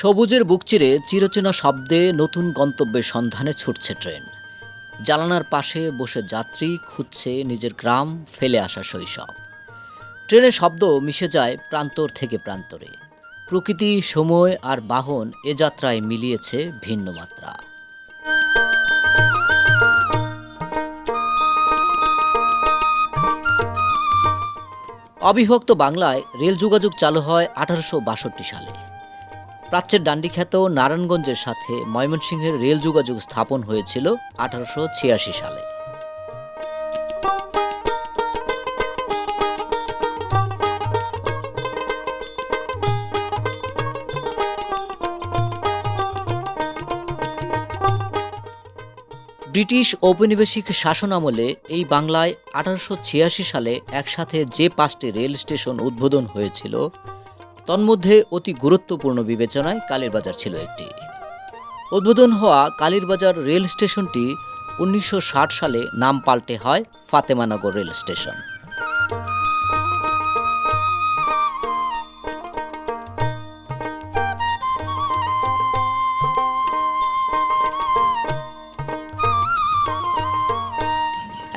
সবুজের বুক চিরে চিরচেনা শব্দে নতুন গন্তব্যের সন্ধানে ছুটছে ট্রেন। জানালার পাশে বসে যাত্রী খুঁজছে নিজের গ্রাম, ফেলে আসা শৈশব। ট্রেনের শব্দ মিশে যায় প্রান্তর থেকে প্রান্তরে। প্রকৃতি, সময় আর বাহন এ যাত্রায় মিলিয়েছে ভিন্ন মাত্রা। অবিভক্ত বাংলায় রেল যোগাযোগ চালু হয় আঠারোশো বাষট্টি সালে। প্রাচ্যের ডান্ডিখ্যাত নারায়ণগঞ্জের সাথে ময়মনসিংহের রেল যোগাযোগ স্থাপন হয়েছিল আঠারোশো ছিয়াশি সালে। ব্রিটিশ ঔপনিবেশিক শাসন আমলে এই বাংলায় আঠারোশো ছিয়াশি সালে একসাথে যে পাঁচটি রেল স্টেশন উদ্বোধন হয়েছিল তন্মধ্যে অতি গুরুত্বপূর্ণ বিবেচনায় কালীরবাজার ছিল একটি। উদ্বোধন হওয়া কালীরবাজার রেল স্টেশনটি উনিশশো ষাট সালে নাম পাল্টে হয় ফাতেমানগর রেল স্টেশন।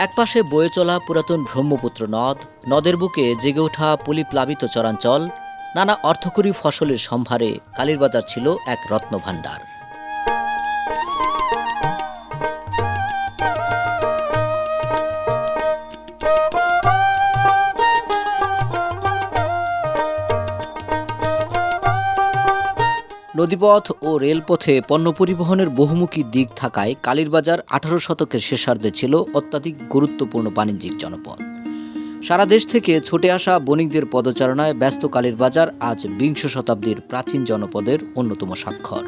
একপাশে বয়ে চলা পুরাতন ব্রহ্মপুত্র নদ, নদের বুকে জেগে ওঠা পলিপ্লাবিত চরাঞ্চল নানা অর্থকরী ফসলের সম্ভারে কালীরবাজার ছিল এক রত্নভাণ্ডার নদীপথ ও রেলপথে পণ্য পরিবহনের বহুমুখী দিক থাকায় কালীরবাজার আঠারো শতকের শেষার্ধে ছিল অত্যাধিক গুরুত্বপূর্ণ বাণিজ্যিক জনপদ। সারা দেশ থেকে ছুটে আসা বণিকদের পদচারণায় ব্যস্ত কালীর বাজার আজ বিংশ শতাব্দীর প্রাচীন জনপদের অন্যতম স্বাক্ষর।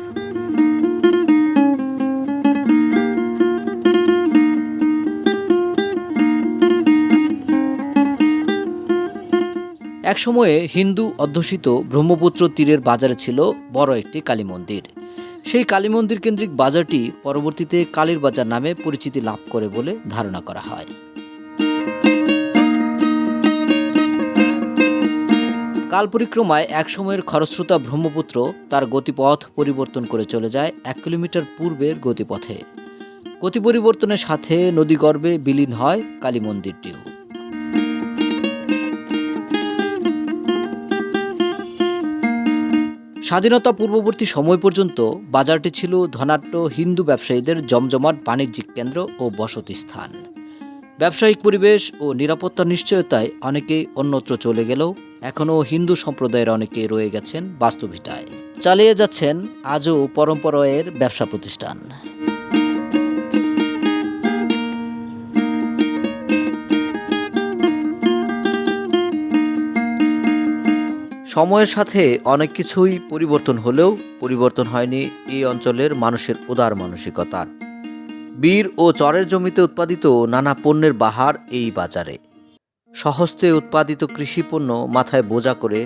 একসময়ে হিন্দু অধ্যুষিত ব্রহ্মপুত্র তীরের বাজারে ছিল বড় একটি কালী মন্দির। সেই কালী মন্দির কেন্দ্রিক বাজারটি পরবর্তীতে কালীর বাজার নামে পরিচিতি লাভ করে বলে ধারণা করা হয়। কাল পরিক্রমায় একসময়ের খরস্রোতা ব্রহ্মপুত্র তার গতিপথ পরিবর্তন করে চলে যায় এক কিলোমিটার পূর্বের গতিপথে। গতি পরিবর্তনের সাথে নদীগর্ভে বিলীন হয় কালী মন্দিরটিও। স্বাধীনতা পূর্ববর্তী সময় পর্যন্ত বাজারটি ছিল ধনাট্য হিন্দু ব্যবসায়ীদের জমজমাট বাণিজ্যিক কেন্দ্র ও বসতি স্থান। ব্যবসায়িক পরিবেশ ও নিরাপত্তা নিশ্চয়তায় অনেকেই অন্যত্র চলে গেলেও এখনও হিন্দু সম্প্রদায়ের অনেকে রয়ে গেছেন বাস্তুভিটায়। চালিয়ে যাচ্ছেন আজও পরম্পরায়ের ব্যবসা প্রতিষ্ঠান। সময়ের সাথে অনেক কিছুই পরিবর্তন হলেও পরিবর্তন হয়নি এই অঞ্চলের মানুষের উদার মানসিকতার। বীর ও চরের জমিতে উৎপাদিত নানা পণ্যের বাহার এই বাজারে। সহস্তে উৎপাদিত কৃষি পণ্য মাথায় বোঝা করে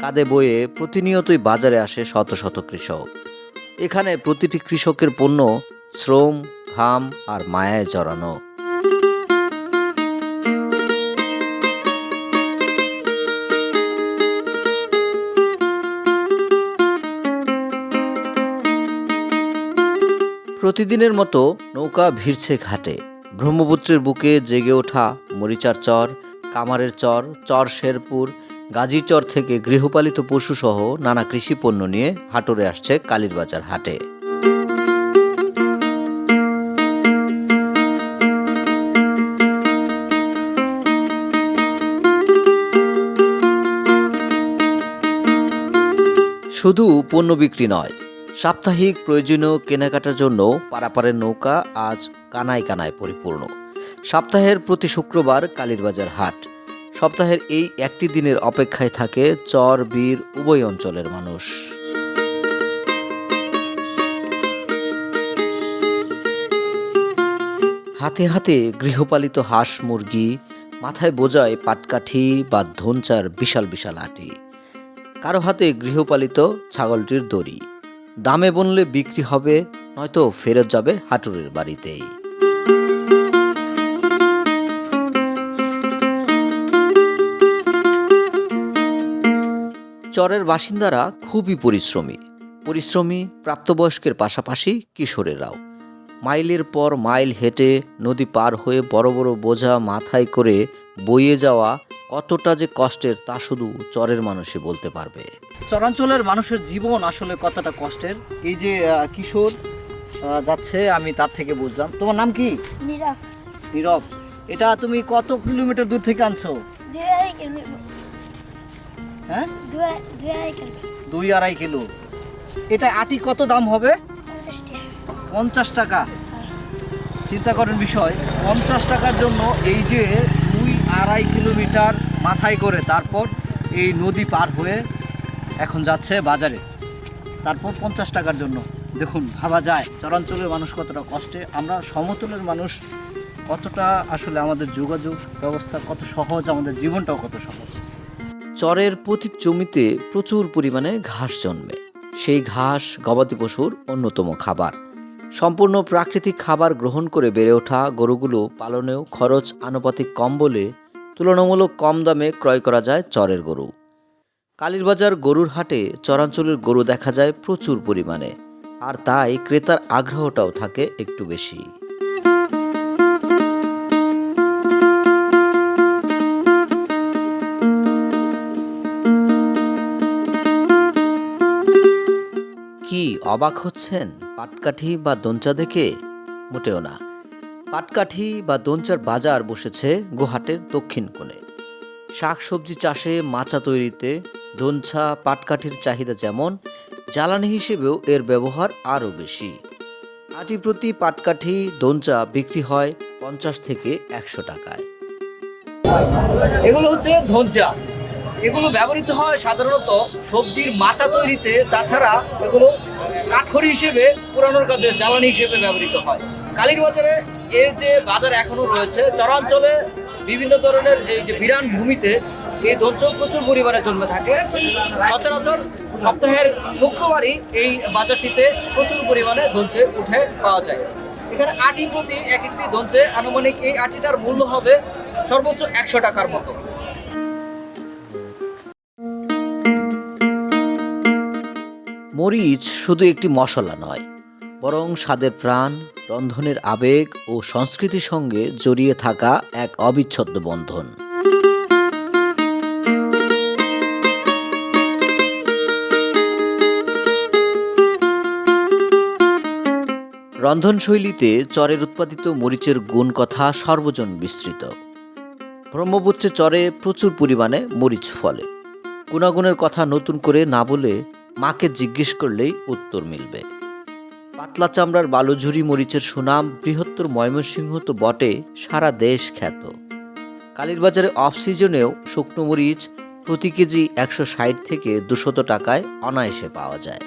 কাঁধে বয়ে প্রতিনিয়তই বাজারে আসে শত শত কৃষক। এখানে প্রতিটি কৃষকের পণ্য শ্রম, ঘাম আর মায়ায় জড়ানো। প্রতিদিনের মতো নৌকা ভিড়ছে ঘাটে। ব্রহ্মপুত্রের বুকে জেগে ওঠা মরিচার চর কামারের চর চর শেরপুর, গাজীচর থেকে গৃহপালিত পশুসহ নানা কৃষি পণ্য নিয়ে হাটরে আসছে কালীরবাজার হাটে। শুধু পণ্য বিক্রি নয়, সাপ্তাহিক প্রয়োজনীয় কেনাকাটার জন্য পারাপারের নৌকা আজ কানায় কানায় পরিপূর্ণ। সপ্তাহের প্রতি শুক্রবার কালীরবাজার হাট। সপ্তাহের এই একটি দিনের অপেক্ষায় থাকে চর, বীর, উভয় অঞ্চলের মানুষ। হাতে হাতে গৃহপালিত হাঁস, মুরগি, মাথায় বোঝায় পাটকাঠি বা ধনচার বিশাল বিশাল আটি। কারও হাতে গৃহপালিত ছাগলটির দড়ি। দামে বনলে বিক্রি হবে, নয়তো ফেরত যাবে হাটুরের বাড়িতেই। চরের বাসিন্দারা খুবই পরিশ্রমী। পরিশ্রমী প্রাপ্তবয়স্কের পাশাপাশি কিশোরেরাও। মাইলের পর মাইল হেঁটে নদী পার হয়ে বড় বড় বোঝা মাথায় করে বইয়ে যাওয়া কতটা যে কষ্টের তা শুধু চরের মানুষই বলতে পারবে। চরাঞ্চলের মানুষের জীবন আসলে কতটা কষ্টের? এই যে কিশোর যাচ্ছে আমি তার থেকে বুঝলাম। তোমার নাম কি? নীরব। নীরব। এটা তুমি কত কিলোমিটার দূর থেকে আনছো? হ্যাঁ? দুই আড়াই কিলো। এটা আটি কত দাম হবে? পঞ্চাশ টাকা। পঞ্চাশ টাকা। চিন্তা করেন বিষয় পঞ্চাশ টাকার জন্য এই যে দুই আড়াই কিলোমিটার মাথায় করে তারপর এই নদী পার হয়ে এখন যাচ্ছে বাজারে। তারপর পঞ্চাশ টাকার জন্য। দেখুন ভাবা যায় চরাঞ্চলের মানুষ কতটা কষ্টে আমরা সমতলের মানুষ কতটা আসলে আমাদের যোগাযোগ ব্যবস্থা কত সহজ আমাদের জীবনটাও কত সহজ। চরের প্রতি জমিতে প্রচুর পরিমাণে ঘাস জন্মে। সেই ঘাস গবাদি পশুর অন্যতম খাবার। সম্পূর্ণ প্রাকৃতিক খাবার গ্রহণ করে বেড়ে ওঠা গরুগুলো পালনেও খরচ আনুপাতিক কম বলে তুলনামূলক কম দামে ক্রয় করা যায় চরের গরু। কালীরবাজার গরুর হাটে চরাঞ্চলের গরু দেখা যায় প্রচুর পরিমাণে, আর তাই ক্রেতার আগ্রহটাও থাকে একটু বেশি। অবাক হচ্ছেন পাটকাঠি বা দঞ্চা দেখে? মোটেও না। পাটকাঠি বা দঞ্চার বাজার বসেছে গুহাটের দক্ষিণ কোণে। শাকসবজি চাষে মাচা তৈরিতে দঞ্চা পাটকাঠির চাহিদা যেমন, জ্বালানি হিসেবেও এর ব্যবহার আরও বেশি। আটি প্রতি পাটকাঠি দঞ্চা বিক্রি হয় পঞ্চাশ থেকে একশো টাকায়। এগুলো হচ্ছে ধনচা এগুলো ব্যবহৃত হয় সাধারণত সবজির মাচা তৈরিতে, তাছাড়া এগুলো কাঠখড়ি হিসেবে, পুরানোর কাজে জ্বালানি হিসেবে ব্যবহৃত হয়। কালীর বাজারে এর যে বাজার এখনও রয়েছে, চরাঞ্চলে বিভিন্ন ধরনের এই যে বিরান ভূমিতে এই ধনচ প্রচুর পরিমাণে জন্মে থাকে। সচরাচর সপ্তাহের শুক্রবারই এই বাজারটিতে প্রচুর পরিমাণে ধনচে উঠে পাওয়া যায়। এখানে আটি প্রতি এক একটি ধনচে, আনুমানিক এই আটিটার মূল্য হবে সর্বোচ্চ একশো টাকার মতো। মরিচ শুধু একটি মশলা নয়, বরং স্বাদের প্রাণ, রন্ধনের আবেগ ও সংস্কৃতির সঙ্গে জড়িয়ে থাকা এক অবিচ্ছেদ্য বন্ধন। রন্ধনশৈলীতে চরের উৎপাদিত মরিচের গুণ কথা সর্বজন বিস্তৃত। ব্রহ্মপুত্রে চরে প্রচুর পরিমাণে মরিচ ফলে। গুণাগুণের কথা নতুন করে না বলে মাকে জিজ্ঞেস করলেই উত্তর মিলবে। পাতলা চামড়ার বালুঝুরি মরিচের সুনাম বৃহত্তর ময়মনসিংহ তো বটে, সারা দেশ খ্যাত। কালীরবাজারে অফ সিজনেও শুকনো মরিচ প্রতি কেজি একশো ষাট থেকে দুশত টাকায় অনায়াসে পাওয়া যায়।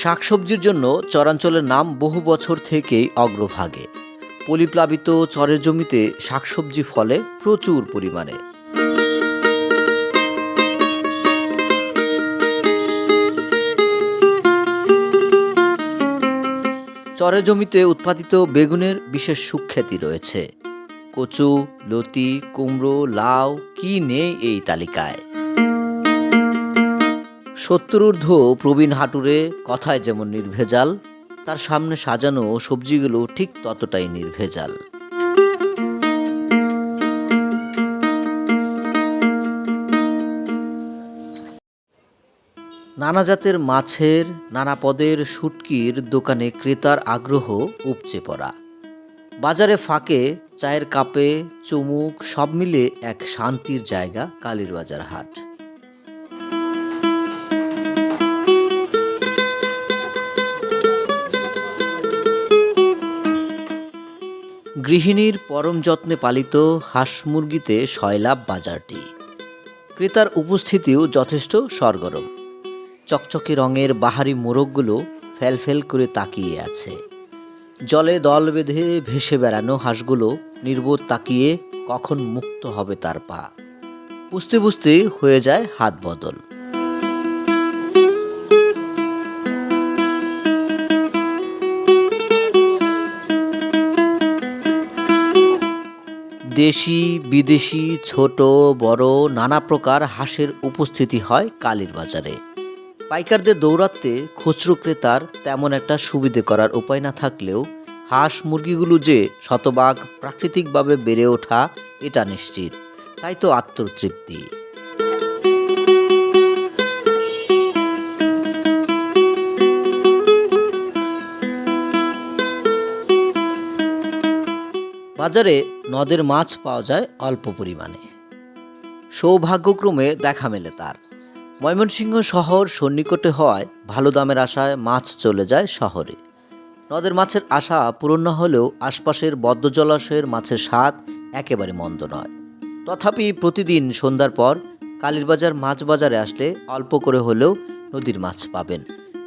শাকসবজির জন্য চরাঞ্চলের নাম বহু বছর থেকেই অগ্রভাগে। পলিপ্লাবিত চরের জমিতে শাকসবজি ফলে প্রচুর পরিমাণে। চরের জমিতে উৎপাদিত বেগুনের বিশেষ সুখ্যাতি রয়েছে। কচু, লতি, কুমড়ো, লাউ, কি নেই এই তালিকায়? সত্তরূর্ধ্ব প্রবীণ হাটুরে কথায় যেমন নির্ভেজাল তার সামনে সাজানো সবজিগুলো ঠিক ততটাই নির্ভেজাল। নানা জাতের মাছের, নানা পদের শুটকির দোকানে ক্রেতার আগ্রহ উপচে পড়া। বাজারে ফাঁকে চায়ের কাপে, চুমুক, সব মিলে এক শান্তির জায়গা কালীর বাজার হাট। গৃহিণীর পরম যত্নে পালিত হাঁস মুরগিতে শয়লাভ বাজারটি। ক্রেতার উপস্থিতিও যথেষ্ট সরগরম। চকচকে রঙের বাহারি মোরগগুলো ফেলফেল করে তাকিয়ে আছে। জলে দল বেঁধে ভেসে বেড়ানো হাঁসগুলো নির্বোধ তাকিয়ে কখন মুক্ত হবে তার পা। বুঝতে বুঝতে হয়ে যায় হাত বদল। দেশি, বিদেশি, ছোট, বড়, নানা প্রকার হাঁসের উপস্থিতি হয় কালীর বাজারে। পাইকারদের দৌরাত্মে খুচরো ক্রেতার তেমন একটা সুবিধে করার উপায় না থাকলেও হাঁস মুরগিগুলো যে শতভাগ প্রাকৃতিকভাবে বেড়ে ওঠা, এটা নিশ্চিত। তাই তো আত্মতৃপ্তি। বাজারে নদের মাছ পাওয়া যায় অল্প পরিমাণে। সৌভাগ্যক্রমে দেখা মেলে তার। ময়মনসিংহ শহর সন্নিকটে হওয়ায় ভালো দামের আশায় মাছ চলে যায় শহরে। নদের মাছের আশা পূরণ না হলেও আশপাশের বদ্ধ জলাশয়ের মাছের স্বাদ একেবারে মন্দ নয়। তথাপি প্রতিদিন সন্ধ্যার পর কালীরবাজার মাছ বাজারে আসলে অল্প করে হলেও নদীর মাছ পাবেন।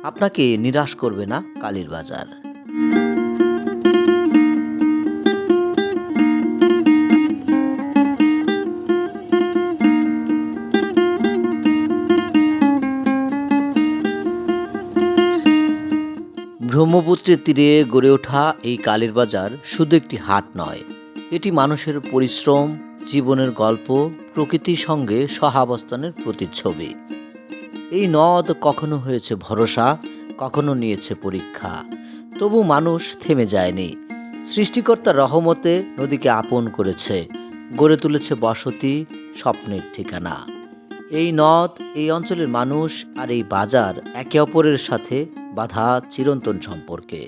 আপনাকে নিরাশ করবে না কালীর বাজার ব্রহ্মপুত্রের তীরে গড়ে ওঠা এই কালীর বাজার শুধু একটি হাট নয়, এটি মানুষের পরিশ্রম, জীবনের গল্প, প্রকৃতির সঙ্গে সহাবস্থানের প্রতিচ্ছবি। এই নদ কখনো হয়েছে ভরসা, কখনো নিয়েছে পরীক্ষা। তবু মানুষ থেমে যায়নি। সৃষ্টিকর্তার রহমতে নদীকে আপন করেছে, গড়ে তুলেছে বসতি, স্বপ্নের ঠিকানা। এই নদ এই অঞ্চলের মানুষ আর এই বাজার একে অপরের সাথে বাধা চিরন্তন সম্পর্কে।